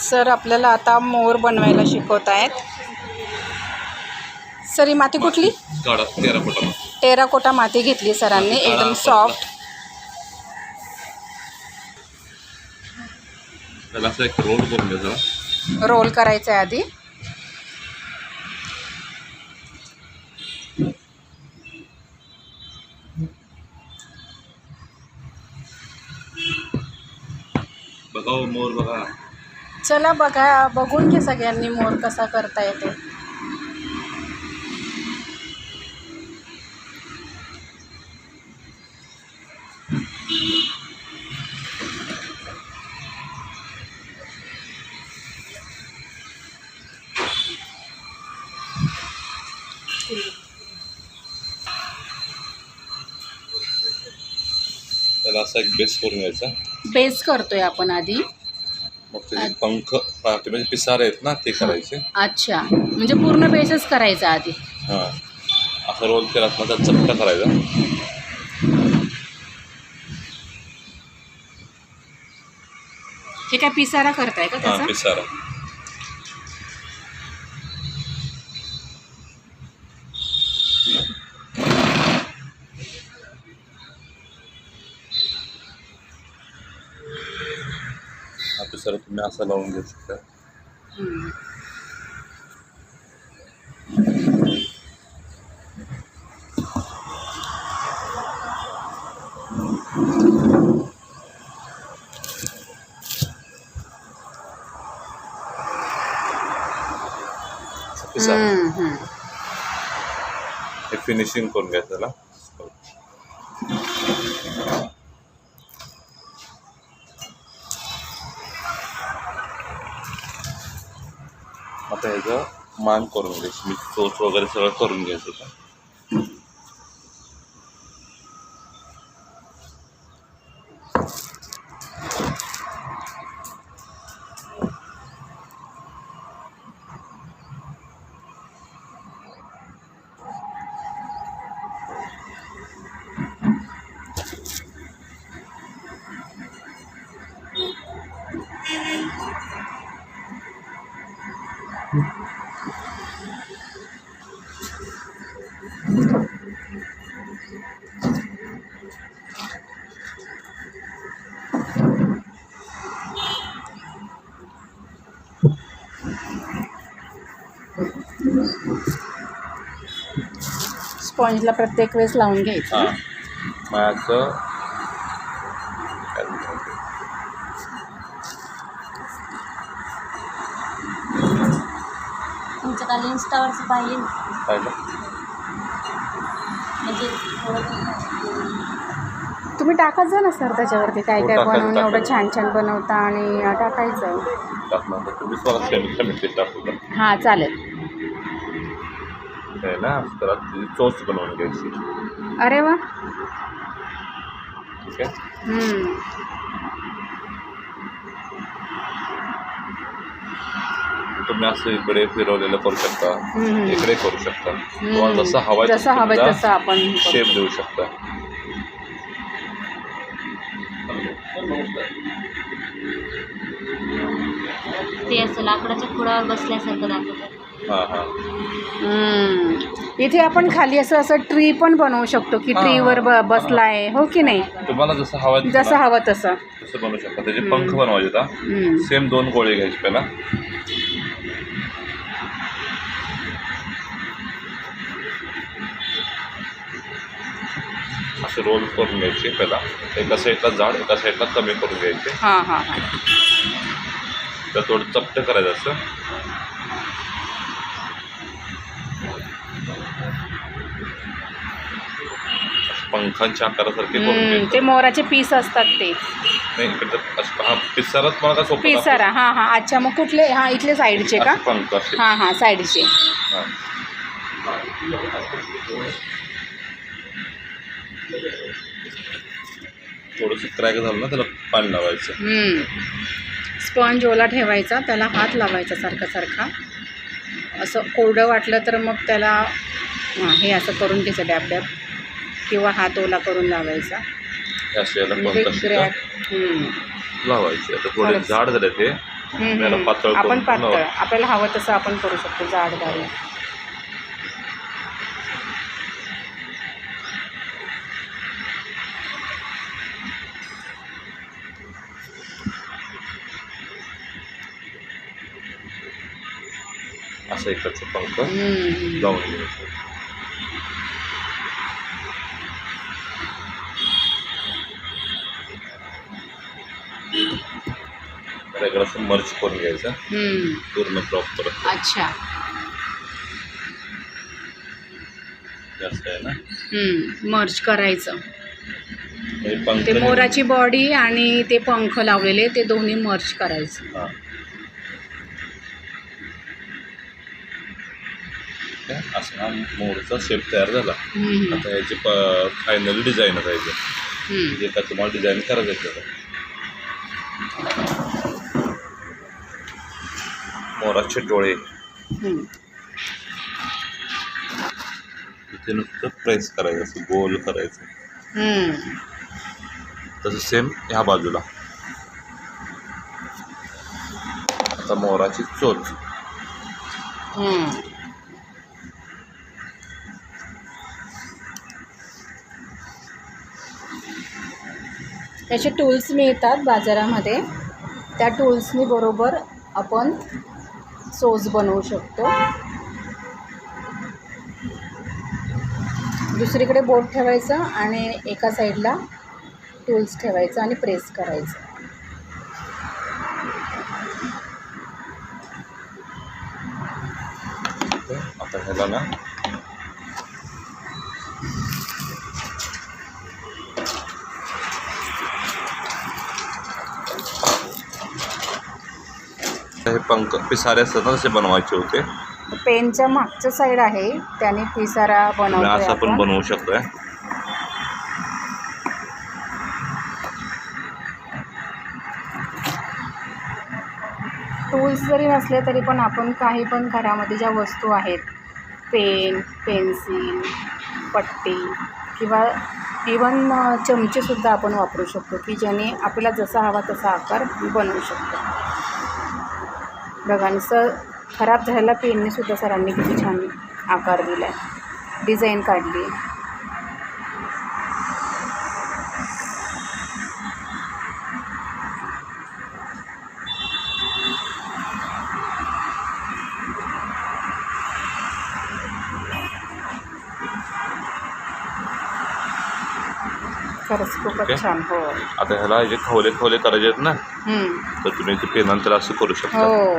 Sir आपल्याला आता मोर बनवायला शिकवत आहेत सर ही माती कुठली? टेराकोटा माती. घेतली सरांनी एकदम सॉफ्ट रोल करायचा आहे आधी. हो, मोर बघा. चला बघा बघून घे सगळ्यांनी मोर कसा करता येतो. त्याला असा एक बेस करून घ्यायचा. बेस करतोय आपण आधी. मग त्याचे पंख पाहते म्हणजे पिसारे आहेत ना ते करायचे. अच्छा. म्हणजे पूर्ण बेसच करायचा आधी. हां. असं रोल केला त्याचा चपटा करायचा. हे काय पिसारा करताय का हां त्याचा? पिसारा. हा पिसारा तुम्ही असा लावून घेऊ शकता हम्म. असा पिसारा हम्म, हम्म. हे फिनिशिंग करून घ्यायचं त्याला आता याचं मान करून घ्यायचं मी चोच वगैरे सगळं करून घ्यायचं होतं. स्पॉंजला प्रत्येक वेळेस लावून घ्यायचं. हां? तुमचं काल पाहिले ना. पाहिलं. म्हणजे थोडं तुम्ही टाकत जा ना सर त्याच्यावरती. काय हो, काय टाकायचं, बनवून एवढं टाकायचं. छान छान बनवता आणि अं, टाकायचं. टाकणार तर तुम्ही स्वतः कमी कमी पीठ टाकू का? हां चालेल. आहे ना तर तिची चोच बनवून घ्यायची. अरे वा. ठीक आहे? हम्म. तुम्ही असं इकडे फिरवलेलं करू शकता. इकडे करू शकता. तुम्हाला. जसं हवं जसं हवंय तसं आपण शेप देऊ शकता. ते असं लाकडाच्या खोडावर बसल्यासारखं दाखवतात. हम्म. इथे आपण खाली असं असं ट्री पण बनवू शकतो की हां. ट्रीवर ब बसलाय हो की नाही? तुम्हाला जसं हवं जसं हवं तसं. तसं बनवू शकता. त्याचे पंख बनवायचे आता. हम्म. सेम दोन गोळे घ्यायचे पहिला. असे रोल करून घ्यायचे पहिला. एका साईडला जाड एका साईडला कमी करून घ्यायचे. हां हां हां. तर थोडं चपट करायचं असं. पंखांच्या आकारासारखे करून हम्म, घ्यायचं ते मोराचे पीस असतात ते. नाही असं- हा पिसारात मला का सोपं पिसारा हां हां अच्छा मग कुठले? हां इथले साईडचे का? असे पंख असे. हां हां साईडचे. हा. थोडंसं क्रॅक झालं ना त्याला पाणी लावायचं. स्पॉन्ज ओला ठेवायचा त्याला हात लावायचा सारखा सारखा. असं कोरडं वाटलं तर मग त्याला हां हे असं करून घ्यायचं डॅब डॅब किंवा हात ओला करून लावायचा याला म्हणजे पंख असतात. क्रॅक लावायचे आता थोडे खरंच. जाड झाले ते. पातळ आपण करून पातळ लावा. आपल्याला हवं तसं आपण करू शकतो जाडदारी असं इकडचं पंख हम्म. लावून घ्यायचं इकडं असं मर्च करून घ्यायचं हम्म. पूर्ण प्रॉपर अच्छा जास्त आहे ना हम्म. मर्ज करायचं म्हणजे पंख ते मोराची बॉडी आणि ते पंख लावलेले ते दोन्ही मर्ज करायचं हा. असं हा मोरचा शेप तयार झाला हम्म. आता ह्याची फायनल डिझाईन पाहिजे हम्म. जे का तुम्हाला डिझाईन करायचं आहे त्याला. मोराचे डोळे. इथे नुसतं प्रेस करायचं असं गोल करायचं. तसं सेम ह्या बाजूला आता मोराची चोच. त्याचे टूल्स मिळतात बाजारामध्ये त्या टूल्सनी बरोबर आपण सोज बनवू शकतो. दुसरीकडे बोट ठेवायचं आणि एका साईडला टूल्स ठेवायचं आणि प्रेस करायचं. आता ह्याला ना हे पंख पिसारे असतात ना तसे बनवायचे होते. पेनच्या मागचं साईड आहे त्याने पिसारा बनवतो असं आपण बनवू शकतोय. टूल्स जरी नसले तरी पण आपण काही पण घरामध्ये ज्या वस्तू आहेत पेन पेन्सिल पट्टी किंवा इवन चमचेसुद्धा आपण वापरू शकतो की ज्याने आपल्याला जसा हवा तसा आकार बनवू शकतो. बघा खराब झालेला पेननेसुद्धा सरांनी किती छान आकार दिला आहे डिझाईन काढली. खरंच खूपच. छान हो आता ह्याला जे खवले खवले करायचे आहेत ना हम्म. तर तुम्ही ते पेनांतर असं करू शकता हो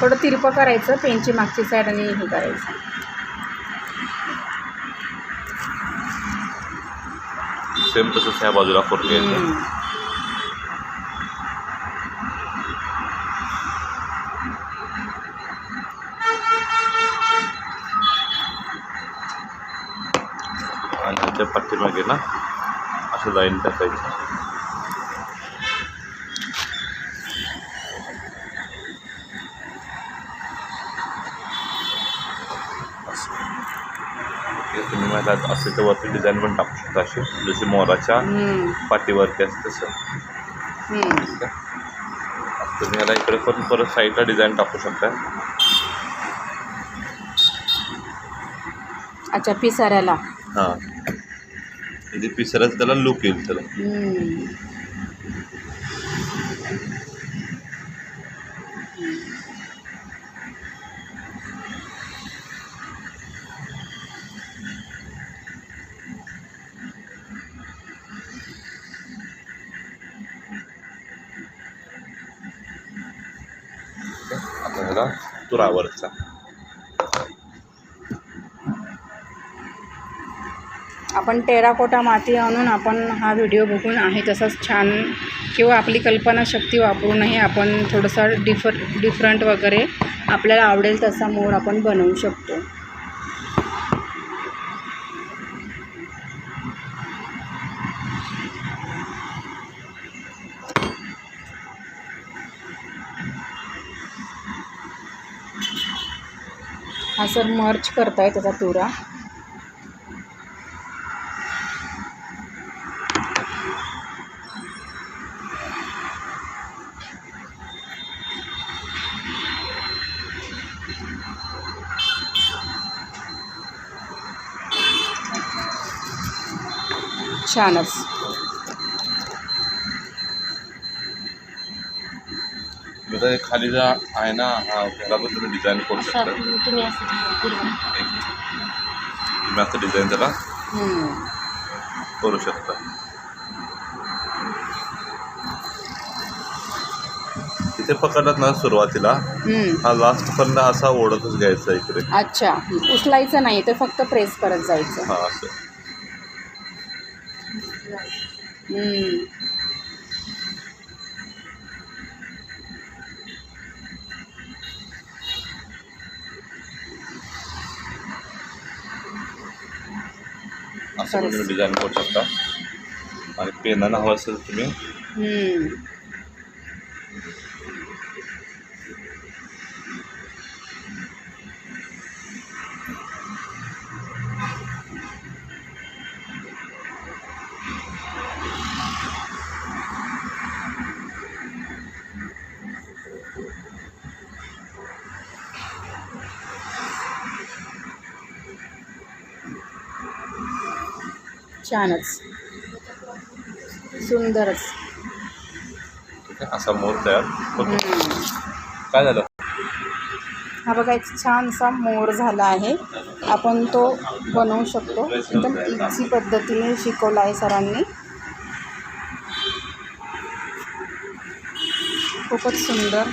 थोडं तिरपं करायचं पेनची मागची साईड आणि हे करायचं सेम तसंच ह्या बाजूला करून घ्यायचं हम्म. आणि पाठीमागे ना लाईन टाकायचं तुम्ही मला असे तर वरती डिझाईन पण टाकू शकता अशी. जशी मोराच्या. पाठीवरती असते तसं. हम्म. ठीक आहे. तुम्ही याला इकडे पण परत साईडला डिझाईन टाकू शकता. अच्छा पिसाऱ्याला. हां. म्हणजे पिसरच त्याला लुक येईल त्याला हम्म. आता ह्याला तुरावरचा आपण टेराकोटा माती आणून आपण हा व्हिडिओ बघून आहे तसाच छान किंवा आपली कल्पनाशक्ती वापरूनही आपण थोडंसं डिफर डिफरंट वगैरे आपल्याला आवडेल तसा मोर आपण बनवू शकतो. हा सर मर्च करताय त्याचा तुरा. छानच. खाली जा आहे ना? हा त्याला पण तुम्ही डिझाईन करू शकता. तुम्ही असं फिरवा. तुम्ही असं डिझाईन त्याला हम्म. करू शकता. इथे पकडत ना सुरुवातीला. हम्म. हा लास्ट पर्यंत असा ओढतच घ्यायचा इकडे. अच्छा. उचलायचं नाही तर फक्त प्रेस करत जायचं. हा असं हम्म. असं पण तुम्ही डिझाईन करू शकता आणि पेनानं हवं असेल तर तुम्ही छानच. सुंदरच. ठीक आहे असा मोर तयार. होतो. काय झालं? हा बघा एक छानसा मोर झाला आहे. आपण तो बनवू शकतो. एकदम इझी पद्धतीने शिकवला आहे सरांनी. खूपच सुंदर.